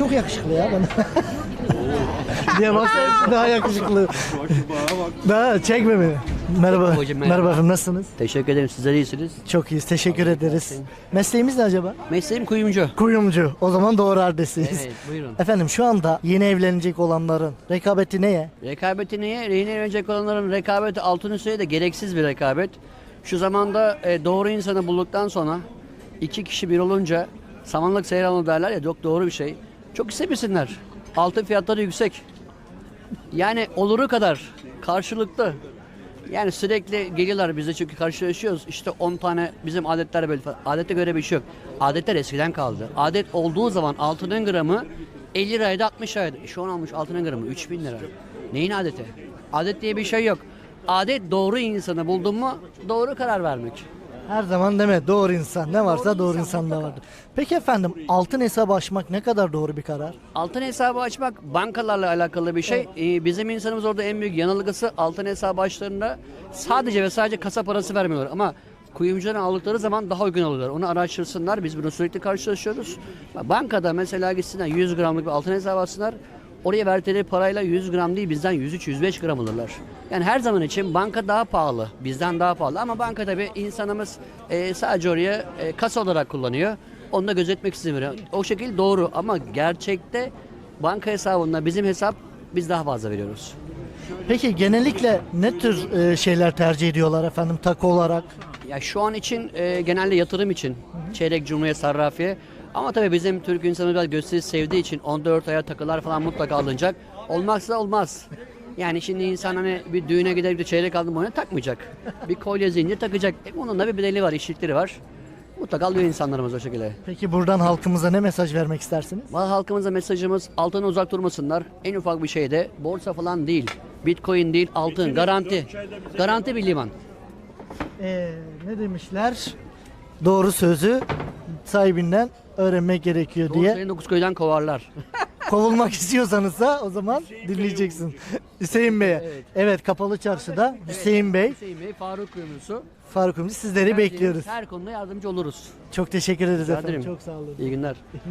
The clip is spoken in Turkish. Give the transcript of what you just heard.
çok yakışıklı ya bana. diye baksana daha yakışıklı. Daha çekme beni. Merhaba. Hocam, merhaba. merhaba. efendim nasılsınız? Teşekkür ederim. Sizler iyisiniz. Çok iyiyiz. Teşekkür ederiz. Mesleğimiz ne acaba? Mesleğim kuyumcu. Kuyumcu. O zaman doğru adresiyiz. Evet buyurun. Efendim şu anda yeni evlenecek olanların rekabeti neye? Rekabeti niye? Rehine verecek olanların rekabeti altın üstüne de gereksiz bir rekabet. Şu zamanda e, doğru insanı bulduktan sonra iki kişi bir olunca samanlık seyranlı derler ya çok doğru bir şey. Çok istemesinler. Altın fiyatları yüksek. Yani oluru kadar karşılıklı. Yani sürekli geliyorlar bize çünkü karşılaşıyoruz. İşte 10 tane bizim adetler böyle falan. Adete göre bir şey yok. Adetler eskiden kaldı. Adet olduğu zaman altının gramı 50 liraydı 60 liraydı. Şu an almış altının gramı 3000 lira. Neyin adeti? Adet diye bir şey yok. Adet doğru insanı buldun mu doğru karar vermek. Her zaman deme doğru insan. Ne varsa doğru insan da vardır. Peki efendim altın hesabı açmak ne kadar doğru bir karar? Altın hesabı açmak bankalarla alakalı bir şey. Ee, bizim insanımız orada en büyük yanılgısı altın hesabı açtığında sadece ve sadece kasa parası vermiyorlar. Ama kuyumcudan aldıkları zaman daha uygun alıyorlar. Onu araştırsınlar. Biz bunu sürekli karşılaşıyoruz. Bankada mesela gitsinler 100 gramlık bir altın hesabı açsınlar. Oraya verdikleri parayla 100 gram değil bizden 103-105 gram alırlar. Yani her zaman için banka daha pahalı. Bizden daha pahalı. Ama banka tabii insanımız e, sadece oraya e, kasa olarak kullanıyor. Onu da gözetmek için veriyor. O şekil doğru ama gerçekte banka hesabında bizim hesap biz daha fazla veriyoruz. Peki genellikle ne tür e, şeyler tercih ediyorlar efendim takı olarak? Ya şu an için e, genelde yatırım için çeyrek cumhuriyet sarrafiye ama tabii bizim Türk insanı biraz gösteri sevdiği için 14 aya takılar falan mutlaka alınacak. Olmazsa olmaz. Yani şimdi insan hani bir düğüne gider de çeyrek aldım onu takmayacak. Bir kolye zincir takacak. E, bunun da bir bedeli var, işlikleri var. Mutlaka alıyor insanlarımız o şekilde. Peki buradan halkımıza ne mesaj vermek istersiniz? Valla halkımıza mesajımız altına uzak durmasınlar. En ufak bir şeyde borsa falan değil. Bitcoin değil altın garanti. Garanti bir liman. Ee, ne demişler? Doğru sözü sahibinden öğrenmek gerekiyor diye. Diye. dokuz köyden kovarlar. Kovulmak istiyorsanız da o zaman dinleyeceksin. Hüseyin Bey'e. Evet. kapalı çarşıda Hüseyin Bey, Hüseyin Bey, Faruk Kuyumcusu. Faruk Ümit sizleri bekliyoruz. Her konuda yardımcı oluruz. Çok teşekkür ederiz Rica efendim. ederim. Çok sağ olun. İyi günler.